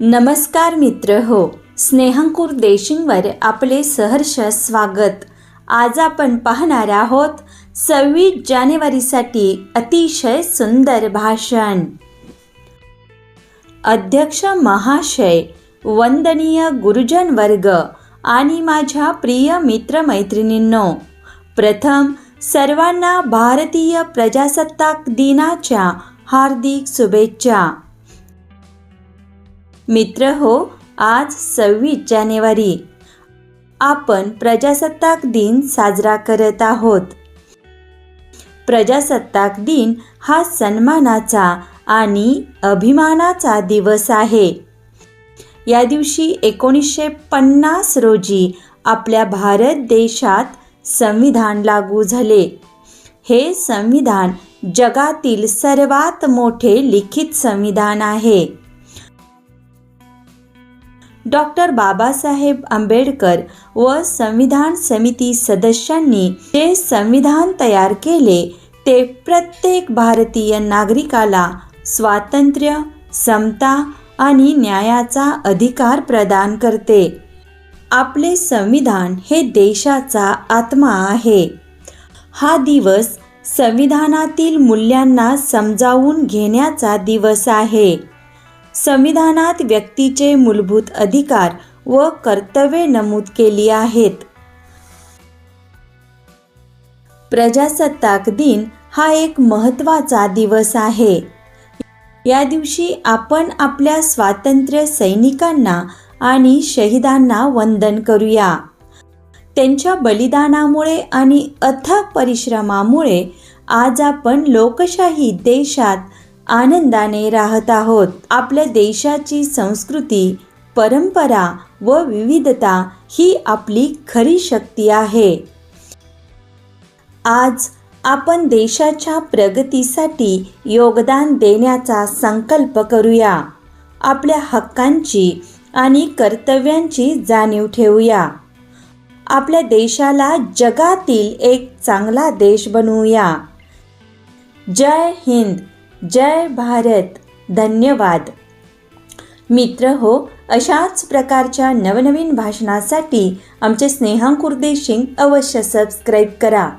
नमस्कार मित्र हो. स्नेहंकुर देशिंगवर आपले सहर्ष स्वागत. आज आपण पाहणार आहोत सव्वीस जानेवारीसाठी अतिशय सुंदर भाषण. अध्यक्ष महाशय वंदनीय गुरुजन वर्ग आणि माझ्या प्रिय मित्रमैत्रिणींनो प्रथम सर्वांना भारतीय प्रजासत्ताक दिनाच्या हार्दिक शुभेच्छा. मित्र हो आज सव्वीस जानेवारी. आपण प्रजासत्ताक दिन साजरा करत आहोत. प्रजासत्ताक दिन हा सन्मानाचा आणि अभिमानाचा दिवस आहे. या दिवशी एकोणीसशे पन्नास रोजी आपल्या भारत देशात संविधान लागू झाले. हे संविधान जगातील सर्वात मोठे लिखित संविधान आहे. डॉक्टर बाबासाहेब आंबेडकर व संविधान समिती सदस्यांनी जे संविधान तयार केले ते प्रत्येक भारतीय नागरिकाला स्वातंत्र्य समता आणि न्यायाचा अधिकार प्रदान करते. आपले संविधान हे देशाचा आत्मा आहे. हा दिवस संविधानातील मूल्यांना समजावून घेण्याचा दिवस आहे. संविधानात व्यक्तीचे मूलभूत अधिकार व कर्तव्ये नमूद केली आहेत. प्रजासत्ताक दिन हा एक महत्त्वाचा दिवस आहे. या दिवशी आपण आपल्या स्वातंत्र्य सैनिकांना आणि शहीदांना वंदन करूया. त्यांच्या बलिदानामुळे आणि अथक परिश्रमामुळे आज आपण लोकशाही देशात आनंदाने राहत आहोत. आपल्या देशाची संस्कृती परंपरा व विविधता ही आपली खरी शक्ती आहे. आज आपण देशाच्या प्रगतीसाठी योगदान देण्याचा संकल्प करूया. आपल्या हक्कांची आणि कर्तव्यांची जाणीव ठेवूया. आपल्या देशाला जगातील एक चांगला देश बनवूया. जय हिंद! जय भारत. धन्यवाद. मित्र हो अशाच प्रकारच्या नवनवीन भाषणासाठी आमचे स्नेहांकुर देशिंग अवश्य सबस्क्राईब करा.